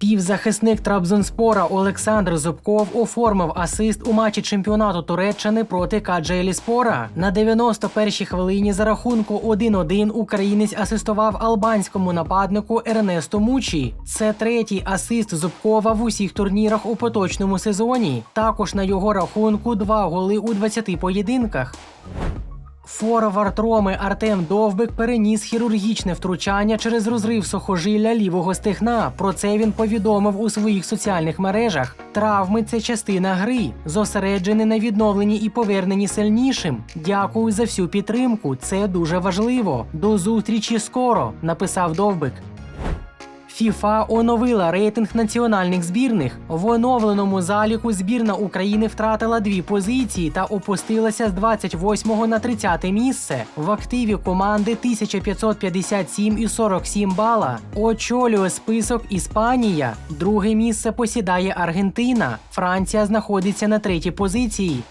Півзахисник Трабзонспора Олександр Зубков оформив асист у матчі чемпіонату Туреччини проти Каджелі Спора. На 91-й хвилині за рахунку 1-1 українець асистував албанському нападнику Ернесту Мучі. Це третій асист Зубкова в усіх турнірах у поточному сезоні. Також на його рахунку два голи у 20 поєдинках. Форвард Роми Артем Довбик переніс хірургічне втручання через розрив сухожилля лівого стегна. Про це він повідомив у своїх соціальних мережах. Травми це частина гри, зосереджений на відновленні і поверненні сильнішим. Дякую за всю підтримку. Це дуже важливо. До зустрічі скоро, написав Довбик. ФІФА оновила рейтинг національних збірних. В оновленому заліку збірна України втратила дві позиції та опустилася з 28 на 30 місце. В активі команди 1557 і 47 бала. Очолює список Іспанія. Друге місце посідає Аргентина. Франція знаходиться на третій позиції.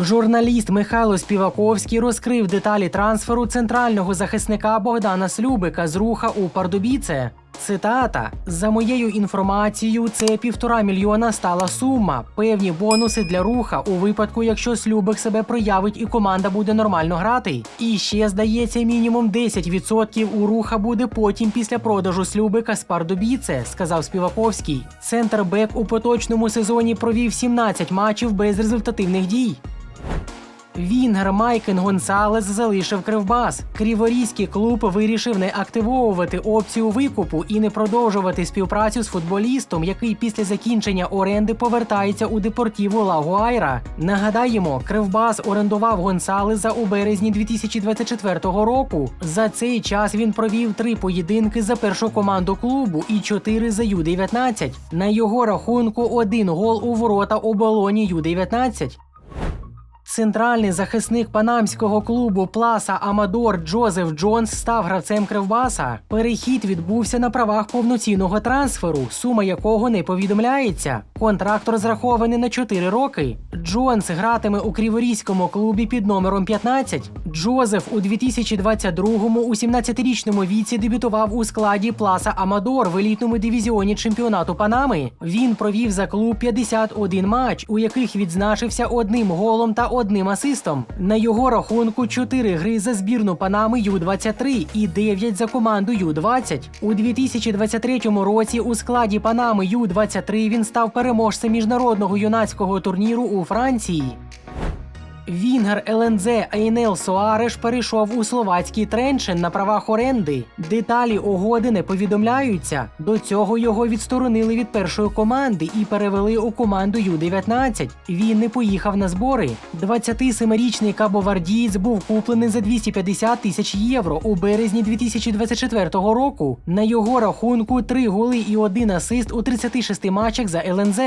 Журналіст Михайло Співаковський розкрив деталі трансферу центрального захисника Богдана Слюбика з руха у Пардубіце. Цитата: за моєю інформацією, це півтора мільйона стала сума. Певні бонуси для руха у випадку, якщо Слюбик себе проявить і команда буде нормально грати. І ще здається, мінімум 10% у руха буде потім після продажу Слюбика з Пардубіце, сказав Співаковський. Центр Бек у поточному сезоні провів 17 матчів без результативних дій. Вінгер Майкен Гонсалес залишив Кривбас. Криворізький клуб вирішив не активовувати опцію викупу і не продовжувати співпрацю з футболістом, який після закінчення оренди повертається у Депортіву Лагуайра. Нагадаємо, Кривбас орендував Гонсалеса у березні 2024 року. За цей час він провів три поєдинки за першу команду клубу і чотири за Ю-19. На його рахунку один гол у ворота оболоні Ю-19. Центральний захисник панамського клубу Пласа Амадор Джозеф Джонс став гравцем Кривбаса. Перехід відбувся на правах повноцінного трансферу, сума якого не повідомляється. Контракт розрахований на 4 роки. Джонс гратиме у криворізькому клубі під номером 15. Джозеф у 2022-му у 17-річному віці дебютував у складі Пласа Амадор в елітному дивізіоні чемпіонату Панами. Він провів за клуб 51 матч, у яких відзначився одним голом та одним асистом. На його рахунку 4 гри за збірну Панами Ю-23 і 9 за команду Ю-20. У 2023 році у складі Панами Ю-23 він став переможцем міжнародного юнацького турніру у Франції. Вінгер ЛНЗ Ейнел Соареш перейшов у словацький Тренчен на правах оренди. Деталі угоди не повідомляються. До цього його відсторонили від першої команди і перевели у команду Ю-19. Він не поїхав на збори. 27-річний кабовардієць був куплений за 250 тисяч євро у березні 2024 року. На його рахунку три голи і один асист у 36 матчах за ЛНЗ.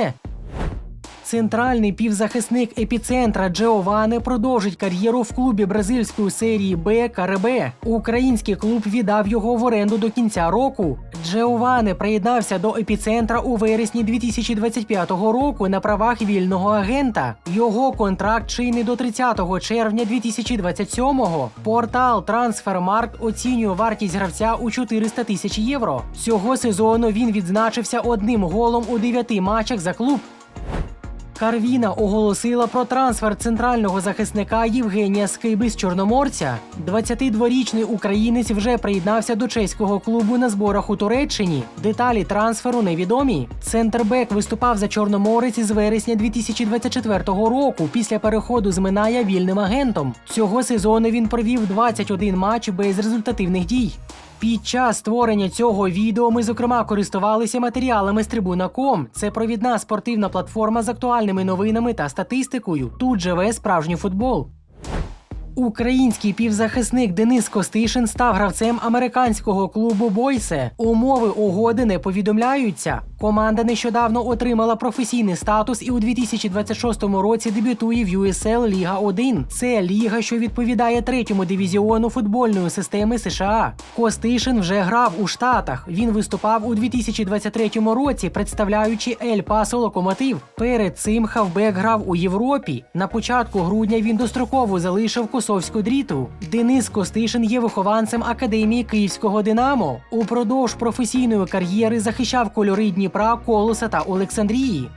Центральний півзахисник епіцентра Джеоване продовжить кар'єру в клубі бразильської серії Б Каребе. Український клуб віддав його в оренду до кінця року. Джеоване приєднався до епіцентра у вересні 2025 року на правах вільного агента. Його контракт чинний до 30 червня 2027-го. Портал Transfermarkt оцінює вартість гравця у 400 тисяч євро. Цього сезону він відзначився одним голом у 9 матчах за клуб. Карвіна оголосила про трансфер центрального захисника Євгенія Скиби з Чорноморця. 22-річний українець вже приєднався до чеського клубу на зборах у Туреччині. Деталі трансферу невідомі. Центрбек виступав за Чорноморець з вересня 2024 року після переходу з Миная вільним агентом. Цього сезону він провів 21 матч без результативних дій. Під час створення цього відео ми, зокрема, користувалися матеріалами з Трибуна.ком. Це провідна спортивна платформа з актуальними новинами та статистикою. Тут живе справжній футбол. Український півзахисник Денис Костишин став гравцем американського клубу Бойсе. Умови угоди не повідомляються. Команда нещодавно отримала професійний статус і у 2026 році дебютує в USL Ліга 1. Це ліга, що відповідає третьому дивізіону футбольної системи США. Костишин вже грав у Штатах. Він виступав у 2023 році, представляючи Ель Пасо Локомотив. Перед цим хавбек грав у Європі. На початку грудня він достроково залишив Косовську дріту. Денис Костишин є вихованцем академії Київського Динамо. Упродовж професійної кар'єри захищав кольори Дніпра, Колоса та Олександрії.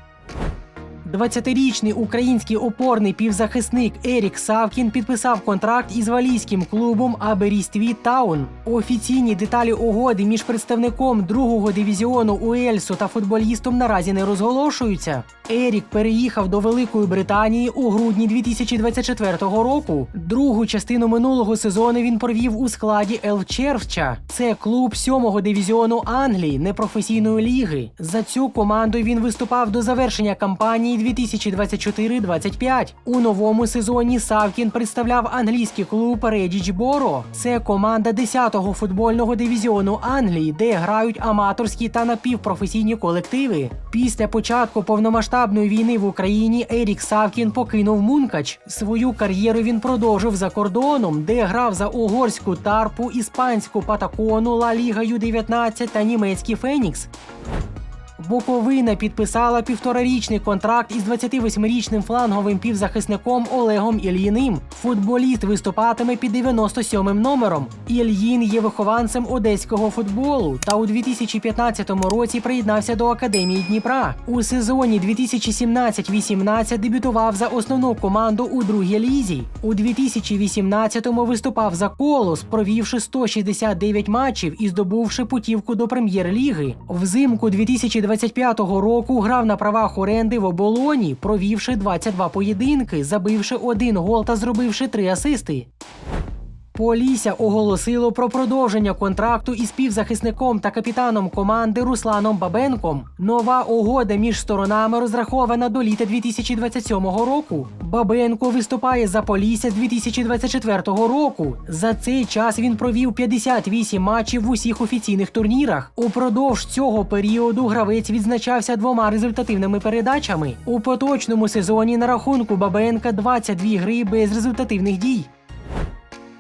20-річний український опорний півзахисник Ерік Савкін підписав контракт із валійським клубом Аберістві Таун. Офіційні деталі угоди між представником другого дивізіону Уельсу та футболістом наразі не розголошуються. Ерік переїхав до Великої Британії у грудні 2024 року. Другу частину минулого сезону він провів у складі Елчервча. Це клуб сьомого дивізіону Англії, непрофесійної ліги. За цю команду він виступав до завершення кампанії 2024-25. У новому сезоні Савкін представляв англійський клуб Редіч Боро. Це команда 10-го футбольного дивізіону Англії, де грають аматорські та напівпрофесійні колективи. Після початку повномасштабної війни в Україні Ерік Савкін покинув Мункач. Свою кар'єру він продовжив за кордоном, де грав за угорську тарпу, іспанську патакону, Ла Ліга Ю-19 та німецький Фенікс. Буковина підписала півторарічний контракт із 28-річним фланговим півзахисником Олегом Ільїним. Футболіст виступатиме під 97-м номером. Ільїн є вихованцем одеського футболу та у 2015 році приєднався до академії Дніпра. У сезоні 2017-18 дебютував за основну команду у другій лізі. У 2018-му виступав за колос, провівши 169 матчів і здобувши путівку до прем'єр-ліги. Взимку 2025 року грав на правах оренди в оболоні, провівши 22 поєдинки, забивши один гол та зробивши три асисти. Полісся оголосило про продовження контракту із півзахисником та капітаном команди Русланом Бабенком. Нова угода між сторонами розрахована до літа 2027 року. Бабенко виступає за Полісся з 2024 року. За цей час він провів 58 матчів в усіх офіційних турнірах. Упродовж цього періоду гравець відзначався двома результативними передачами. У поточному сезоні на рахунку Бабенка 22 гри без результативних дій.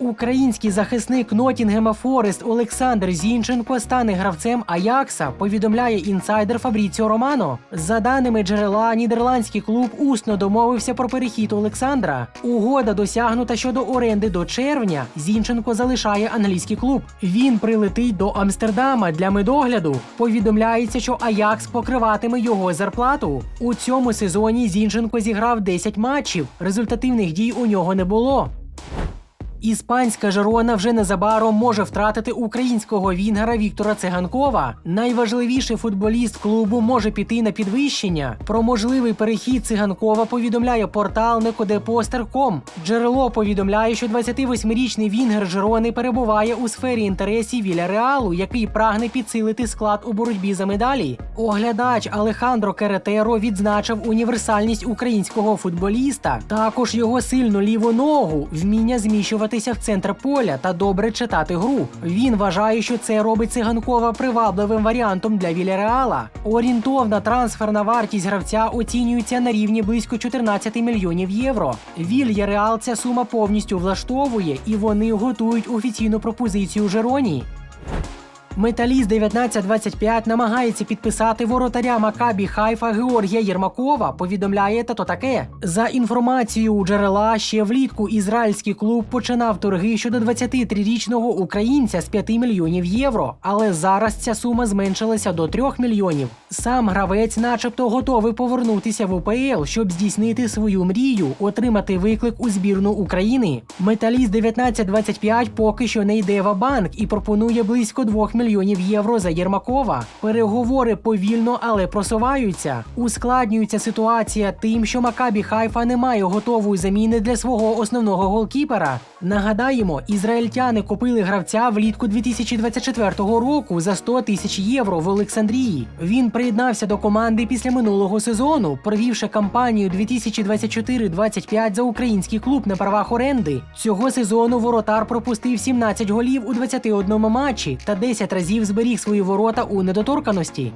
Український захисник Нотінгема Форест Олександр Зінченко стане гравцем Аякса, повідомляє інсайдер Фабріціо Романо. За даними джерела, нідерландський клуб усно домовився про перехід Олександра. Угода досягнута щодо оренди до червня. Зінченко залишає англійський клуб. Він прилетить до Амстердама для медогляду. Повідомляється, що Аякс покриватиме його зарплату. У цьому сезоні Зінченко зіграв 10 матчів. Результативних дій у нього не було. Іспанська Жерона вже незабаром може втратити українського вінгера Віктора Циганкова. Найважливіший футболіст клубу може піти на підвищення. Про можливий перехід циганкова повідомляє портал Некодепостер.ком. Джерело повідомляє, що 28-річний вінгер Жерони перебуває у сфері інтересів Віляреалу, який прагне підсилити склад у боротьбі за медалі. Оглядач Алехандро Керетеро відзначив універсальність українського футболіста, також його сильну ліву ногу, вміння зміщувати в центр поля та добре читати гру. Він вважає, що це робить циганкова привабливим варіантом для Вільяреала. Орієнтовна трансферна вартість гравця оцінюється на рівні близько 14 мільйонів євро. Вільяреал ця сума повністю влаштовує, і вони готують офіційну пропозицію Жероні. Металіст 1925 намагається підписати воротаря Макабі Хайфа Георгія Єрмакова. Повідомляє та то таке. За інформацією у джерела, ще влітку ізраїльський клуб починав торги щодо 23-річного українця з 5 мільйонів євро. Але зараз ця сума зменшилася до 3 мільйонів. Сам гравець, начебто, готовий повернутися в УПЛ, щоб здійснити свою мрію, отримати виклик у збірну України. Металіст 1925 поки що не йде в банк і пропонує близько 2 мільйонів євро за Єрмакова. Переговори повільно, але просуваються. Ускладнюється ситуація тим, що Макабі Хайфа не має готової заміни для свого основного голкіпера. Нагадаємо, ізраїльтяни купили гравця влітку 2024 року за 100 тисяч євро в Олександрії. Він приєднався до команди після минулого сезону, провівши кампанію 2024-25 за український клуб на правах оренди. Цього сезону воротар пропустив 17 голів у 21 матчі та 10 разів зберіг свої ворота у недоторканості.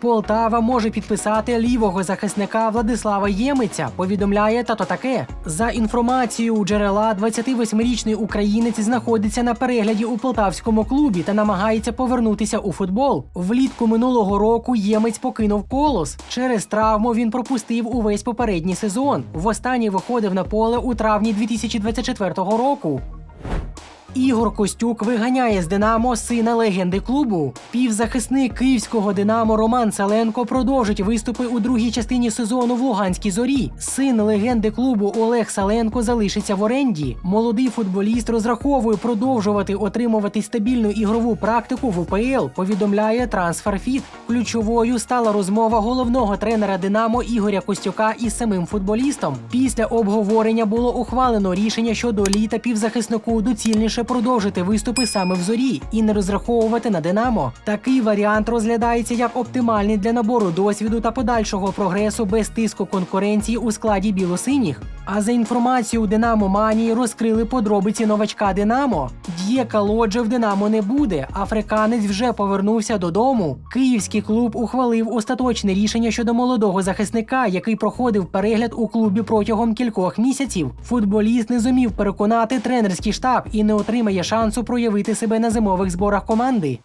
Полтава може підписати лівого захисника Владислава Ємиця, повідомляє тато таке. За інформацією у джерела, 28-річний українець знаходиться на перегляді у полтавському клубі та намагається повернутися у футбол. Влітку минулого року Ємець покинув колос. Через травму він пропустив увесь попередній сезон. Востаннє виходив на поле у травні 2024 року. Ігор Костюк виганяє з Динамо сина легенди клубу. Півзахисник київського Динамо Роман Саленко продовжить виступи у другій частині сезону в Луганській зорі. Син легенди клубу Олег Саленко залишиться в оренді. Молодий футболіст розраховує продовжувати отримувати стабільну ігрову практику в УПЛ. Повідомляє Трансферфіт. Ключовою стала розмова головного тренера Динамо Ігоря Костюка із самим футболістом. Після обговорення було ухвалено рішення щодо літа півзахиснику доцільніше продовжити виступи саме в зорі і не розраховувати на Динамо. Такий варіант розглядається як оптимальний для набору досвіду та подальшого прогресу без тиску конкуренції у складі білосиніх. А за інформацією Динамо Манії розкрили подробиці новачка Динамо. Д'єка Лоджа в Динамо не буде. Африканець вже повернувся додому. Київський клуб ухвалив остаточне рішення щодо молодого захисника, який проходив перегляд у клубі протягом кількох місяців. Футболіст не зумів переконати тренерський штаб і не отримає шансу проявити себе на зимових зборах команди.